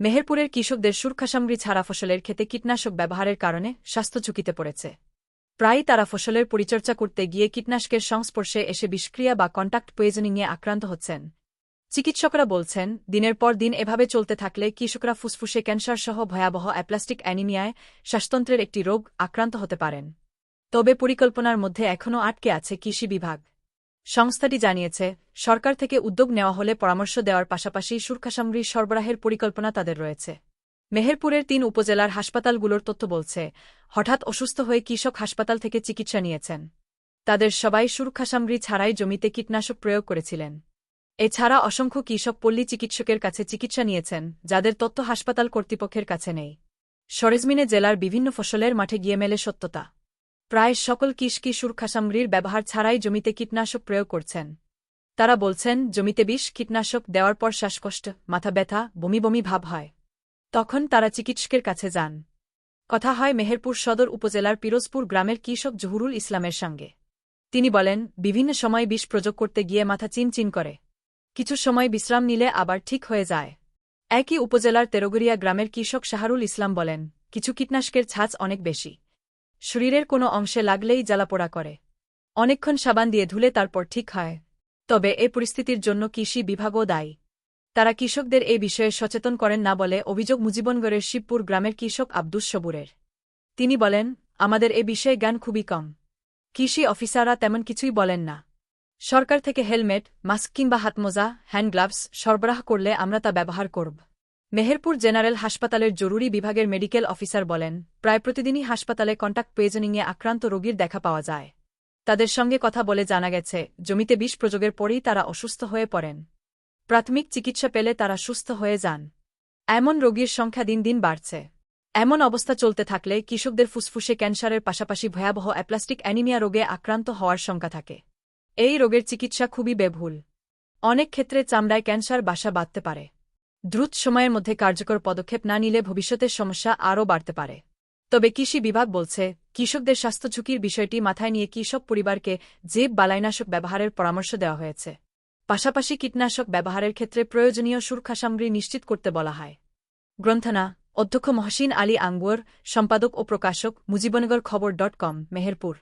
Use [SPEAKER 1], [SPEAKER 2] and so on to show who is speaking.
[SPEAKER 1] মেহেরপুরের কৃষকদের সুরক্ষাসামগ্রী ছাড়া ফসলের ক্ষেতে কীটনাশক ব্যবহারের কারণে স্বাস্থ্য ঝুঁকিতে পড়েছে। প্রায়ই তারা ফসলের পরিচর্যা করতে গিয়ে কীটনাশকের সংস্পর্শে এসে বিষক্রিয়া বা কন্টাক্ট পয়েজনিংয়ে আক্রান্ত হচ্ছেন। চিকিৎসকরা বলছেন, দিনের পর দিন এভাবে চলতে থাকলে কৃষকরা ফুসফুসে ক্যান্সার সহ ভয়াবহ অ্যাপ্লাস্টিক অ্যানিমিয়ায় শ্বাসতন্ত্রের একটি রোগ আক্রান্ত হতে পারেন। তবে পরিকল্পনার মধ্যে এখনও আটকে আছে কৃষি বিভাগ। সংস্থাটি জানিয়েছে, সরকার থেকে উদ্যোগ নেওয়া হলে পরামর্শ দেওয়ার পাশাপাশি সুরক্ষাসামগ্রী সরবরাহের পরিকল্পনা তাদের রয়েছে। মেহেরপুরের তিন উপজেলার হাসপাতালগুলোর তথ্য বলছে, হঠাৎ অসুস্থ হয়ে কৃষক হাসপাতাল থেকে চিকিৎসা নিয়েছেন। তাদের সবাই সুরক্ষাসামগ্রী ছাড়াই জমিতে কীটনাশক প্রয়োগ করেছিলেন। এছাড়া অসংখ্য কৃষক পল্লী চিকিৎসকের কাছে চিকিৎসা নিয়েছেন, যাদের তথ্য হাসপাতাল কর্তৃপক্ষের কাছে নেই। সরেজমিনে জেলার বিভিন্ন ফসলের মাঠে গিয়ে মেলে সত্যতা। প্রায় সকল কৃষকি সুরক্ষাসামগ্রীর ব্যবহার ছাড়াই জমিতে কীটনাশক প্রয়োগ করছেন। তারা বলছেন, জমিতে বিষ, কীটনাশক দেওয়ার পর শ্বাসকষ্ট, মাথা ব্যথা, বমি বমি ভাব হয়। তখন তারা চিকিৎসকের কাছে যান। কথা হয় মেহেরপুর সদর উপজেলার পিরোজপুর গ্রামের কৃষক জহুরুল ইসলামের সঙ্গে। তিনি বলেন, বিভিন্ন সময় বিষ প্রযোগ করতে গিয়ে মাথা চিনচিন করে। কিছু সময় বিশ্রাম নিলে আবার ঠিক হয়ে যায়। একই উপজেলার তেরগরিয়া গ্রামের কৃষক শাহরুল ইসলাম বলেন, কিছু কীটনাশকের ছাঁচ অনেক বেশি। শরীরের কোনো অংশে লাগলেই জ্বালাপোড়া করে। অনেকক্ষণ সাবান দিয়ে ধুলে তারপর ঠিক হয়। তবে এ পরিস্থিতির জন্য কৃষি বিভাগও দায়ী। তারা কৃষকদের এ বিষয়ে সচেতন করেন না বলে অভিযোগ মুজিবনগরের শিবপুর গ্রামের কৃষক আব্দুস সবুরের। তিনি বলেন, আমাদের এ বিষয়ে জ্ঞান খুবই কম। কৃষি অফিসাররা তেমন কিছুই বলেন না। সরকার থেকে হেলমেট, মাস্ক কিংবা হাতমোজা, হ্যান্ড গ্লাভস সরবরাহ করলে আমরা তা ব্যবহার করব। মেহেরপুর জেনারেল হাসপাতালের জরুরি বিভাগের মেডিকেল অফিসার বলেন, প্রায় প্রতিদিনই হাসপাতালে কন্টাক্ট পয়েজনিংয়ে আক্রান্ত রোগীর দেখা পাওয়া যায়। তাদের সঙ্গে কথা বলে জানা গেছে, জমিতে বিষ প্রযোগের পরেই তারা অসুস্থ হয়ে পড়েন। প্রাথমিক চিকিৎসা পেলে তারা সুস্থ হয়ে যান। এমন রোগীর সংখ্যা দিন দিন বাড়ছে। এমন অবস্থা চলতে থাকলে কৃষকদের ফুসফুসে ক্যান্সারের পাশাপাশি ভয়াবহ অ্যাপ্লাস্টিক অ্যানিমিয়া রোগে আক্রান্ত হওয়ার শঙ্কা থাকে। এই রোগের চিকিৎসা খুবই বেভুল অনেক ক্ষেত্রে চামড়ায় ক্যান্সার বাসা বাঁধতে পারে। দ্রুত সময়ের মধ্যে কার্যকর পদক্ষেপ না নিলে ভবিষ্যতের সমস্যা আরও বাড়তে পারে। তবে কৃষি বিভাগ বলছে, কৃষকদের স্বাস্থ্য ঝুঁকির বিষয়টি মাথায় নিয়ে কৃষক পরিবারকে জেব বালাইনাশক ব্যবহারের পরামর্শ দেওয়া হয়েছে। পাশাপাশি কীটনাশক ব্যবহারের ক্ষেত্রে প্রয়োজনীয় সুরক্ষা সামগ্রী নিশ্চিত করতে বলা হয়। গ্রন্থনা, অধ্যক্ষ মহসিন আলী আঙ্গুয়ার সম্পাদক ও প্রকাশক মুজিবনগর খবর ডট কম, মেহেরপুর।